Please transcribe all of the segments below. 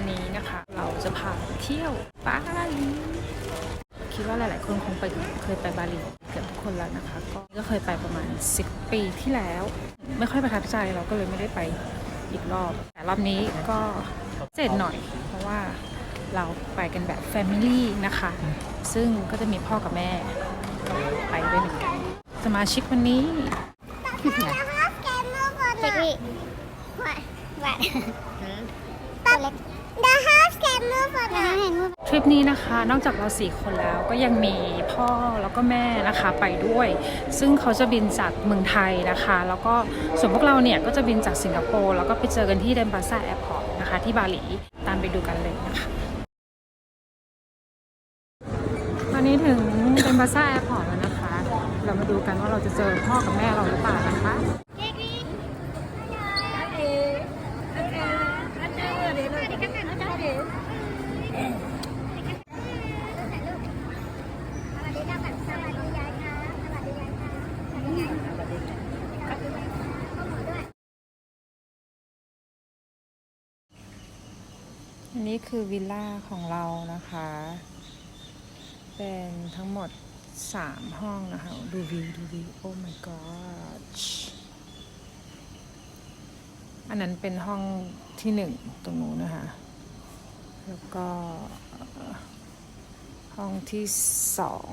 วันนี้นะคะ เราจะพาไปเที่ยวบาหลีคิดว่าหลาย ๆ คนคงไปเคยไปบาหลีเกือบทุกคนแล้วนะคะ ก็ก็เคยไปประมาณ 10 ปีที่แล้ว ไม่ค่อยประทับใจเราก็เลยไม่ได้ไปอีกรอบ แต่รอบนี้ก็เจ็ดหน่อย เพราะว่าเราไปกันแบบแฟมิลี่นะคะ ซึ่งก็จะมีพ่อกับแม่ไปด้วยเหมือนกันสมาชิกวันนี้เด็กนี่วัดวัดตัวเล็ก The house can move นะเห็น move ทริปนี้นะคะ นอกจากเราสี่คนแล้วก็ยังมีพ่อแล้วก็แม่นะคะไปด้วย ซึ่งเขาจะบินจากเมืองไทยนะคะ แล้วก็ส่วนพวกเราเนี่ยก็จะบินจากสิงคโปร์แล้วก็ไปเจอกันที่เดนบาซ่าแอร์พอร์ตนะคะที่บาหลี ตามไปดูกันเลยนะคะ ตอนนี้ถึงเดนบาซ่าแอร์พอร์ตแล้วนะคะ เรามาดูกันว่าเราจะเจอพ่อกับแม่เราหรือเปล่านะคะ นนี้คือวิลล่าของเรานะคะ เป็นทั้งหมด 3 ห้องนะคะ ดูวิวดูวิวโอ้ my god อันนั้นเป็นห้องที่หนึ่งตรงนู้นนะคะ แล้วก็ ห้องที่สอง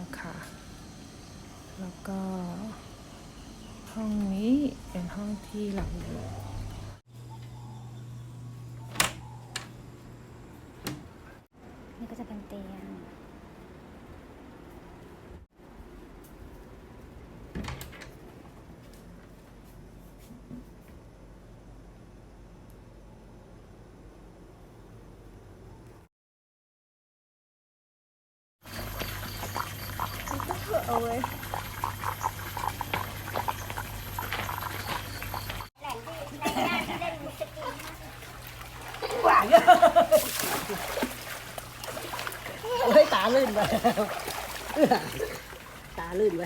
นะคะ แล้วก็ ห้องนี้เป็นห้องที่เราอยู่นี่ก็จะเป็นเตียง เฮ้ยตาลื่นไป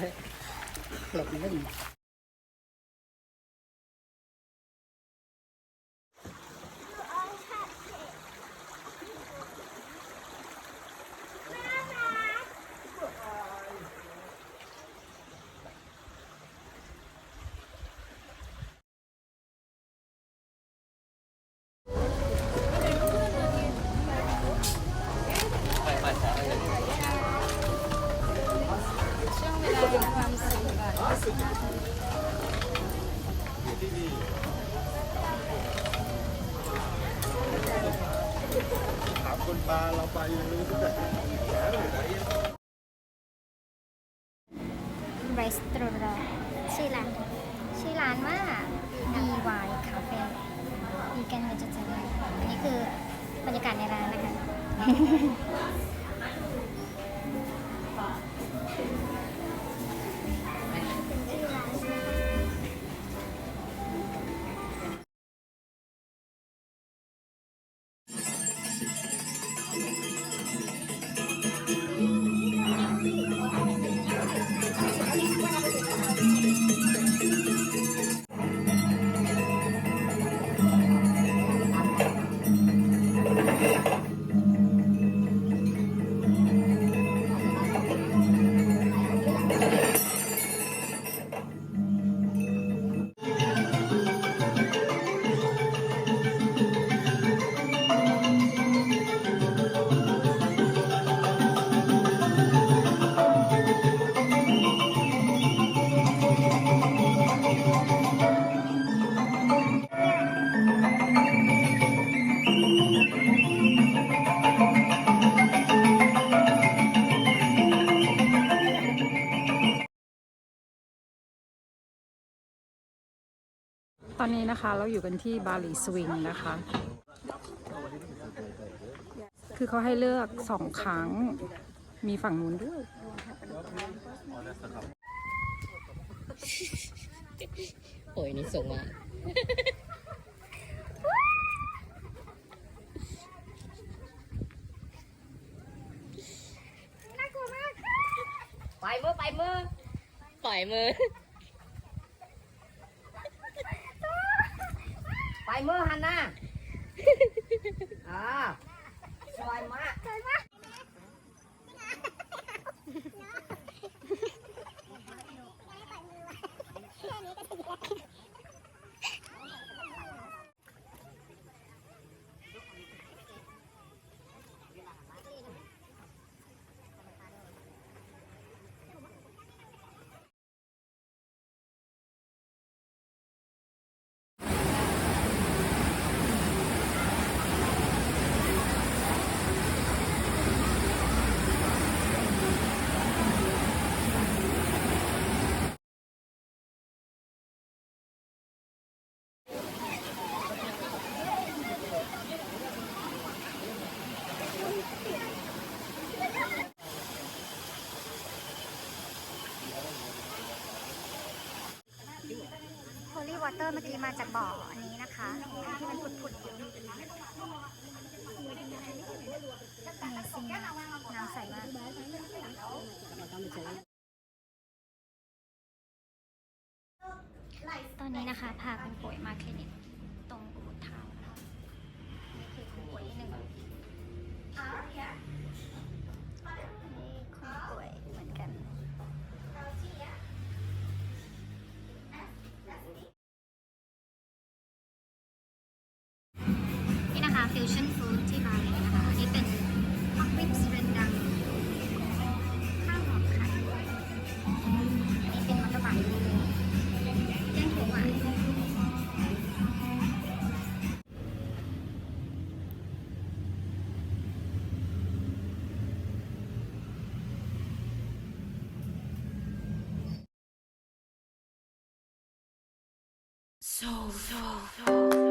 แล้ รีสตอรองชื่อร้านชื่อร้านว่า DY Cafe Vegan Vegetarian อันนี้คือบรรยากาศในร้านนะคะ อนนี้นะคะเราอยู่กันที่บาหลีสวิงนะคะ คือเขาให้เลือกสองครั้ง มีฝั่งนู้นด้วยโอ้ยนี่ส่งมาน่ากลัวมากปล่อยมือปล่อยมือปล่อยมือปล่อย มือฮันน่าอ่าสวยมาก จากบ่ออันนี้นะคะที่มันผุดๆอยู่นนี้ซิงน้ำใสมากตอนนี้นะคะ พาคุณป่วยมาคลินิกตรงอุทาว มา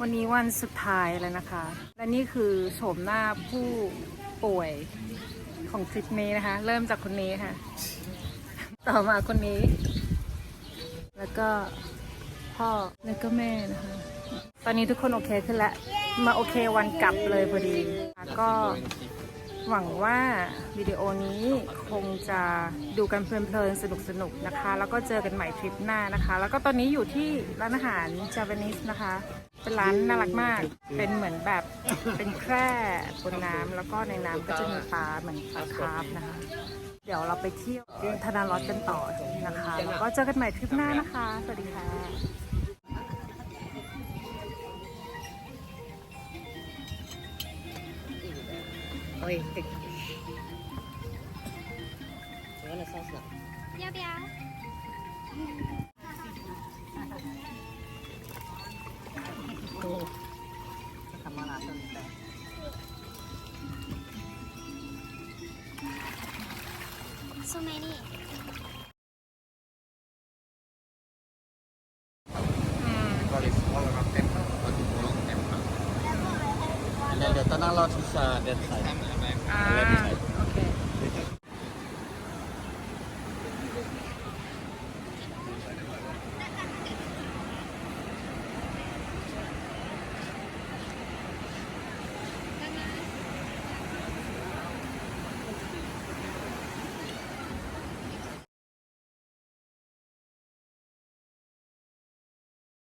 วันนี้วันสุดท้ายแล้วนะคะ และนี่คือโฉมหน้าผู้ป่วยของทริปนี้นะคะ เริ่มจากคนนี้ค่ะ ต่อมาคนนี้ แล้วก็พ่อ แล้วก็แม่นะคะ ตอนนี้ทุกคนโอเคขึ้นแล้ว มาโอเควันกลับเลยพอดี ก็หวังว่าวิดีโอนี้คงจะดูกันเพลินๆ สนุกๆนะคะ แล้วก็เจอกันใหม่ทริปหน้านะคะ แล้วก็ตอนนี้อยู่ที่ร้านอาหารจา v านิสนะคะ เป็นร้านน่ารักมาก เป็นเหมือนแบบเป็นแคร่บนน้ำแล้วก็ในน้ำก็จะมีปลาเหมือนปลาคาร์ฟนะคะ เดี๋ยวเราไปเที่ยวธนารอดกันต่อนะคะ แล้วก็เจอกันใหม่ทริปหน้านะคะ สวัสดีค่ะโอ้ยติดเดี๋ยวเราซอสหรอเดี๋ยวเดี๋ยว ตอนนั้นเราที่จะเดินสายอ่า